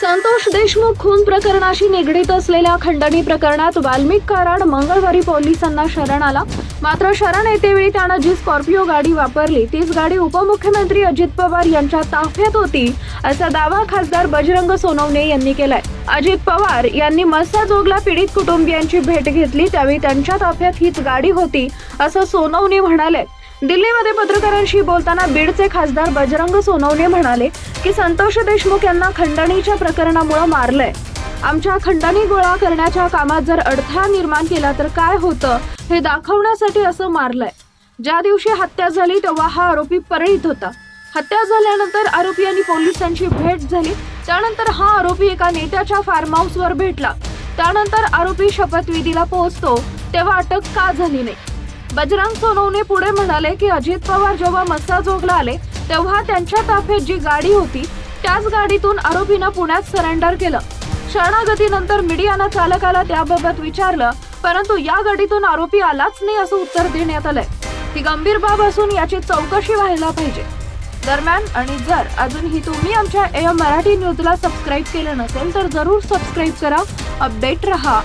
संतोष देशमुख खून प्रकरणाशी निगडीत असलेल्या खंडणी प्रकरणात वाल्मिक कराड मंगळवारी पोलिसांना शरण आला. मात्र शरण येतेवेळी त्यानं जी स्कॉर्पिओ गाडी वापरली तीच गाडी उपमुख्यमंत्री अजित पवार यांच्या ताफ्यात होती असा दावा खासदार बजरंग सोनवणे यांनी केलाय. अजित पवार यांनी मस्साजोगला पीडित कुटुंबियांची भेट घेतली त्यावेळी त्यांच्या ताफ्यात हीच गाडी होती असं सोनवणे म्हणाले. दिल्लीमध्ये पत्रकारांशी बोलताना बीडचे खासदार बजरंग सोनवणे म्हणाले की संतोष देशमुख यांना खंडणीच्या प्रकरणामुळे मारलंय. आमच्या खंडणी गोळा करण्याच्या कामात जर अडथळा निर्माण केला तर काय होतं हे दाखवण्यासाठी असं मारलंय. ज्या दिवशी हत्या झाली तेव्हा हा आरोपी परळीत होता. हत्या झाल्यानंतर आरोपी आणि पोलिसांची भेट झाली. त्यानंतर हा आरोपी एका नेत्याच्या फार्म हाऊसवर भेटला. त्यानंतर आरोपी शपथविधीला पोहोचतो तेव्हा अटक का झाली नाही? बजरंग सोनवणे पुढे म्हणाले की अजित पवार जेव्हा मस्साजोगला आले तेव्हा त्यांच्या ताफ्यात जी गाडी होती त्याच गाडीतून आरोपीनं पुण्यात सरेंडर केलं. शरणागतीनंतर मीडियानं चालकाला त्याबाबत विचारलं परंतु या गाडीतून आरोपी आलाच नाही असं उत्तर देण्यात आलंय. ती गंभीर बाब असून याची चौकशी व्हायला पाहिजे. दरम्यान आणि जर अजूनही तुम्ही आमच्या एम मराठी न्यूजला सबस्क्राईब केलं नसेल तर जरूर सबस्क्राईब करा. अपडेट रहा.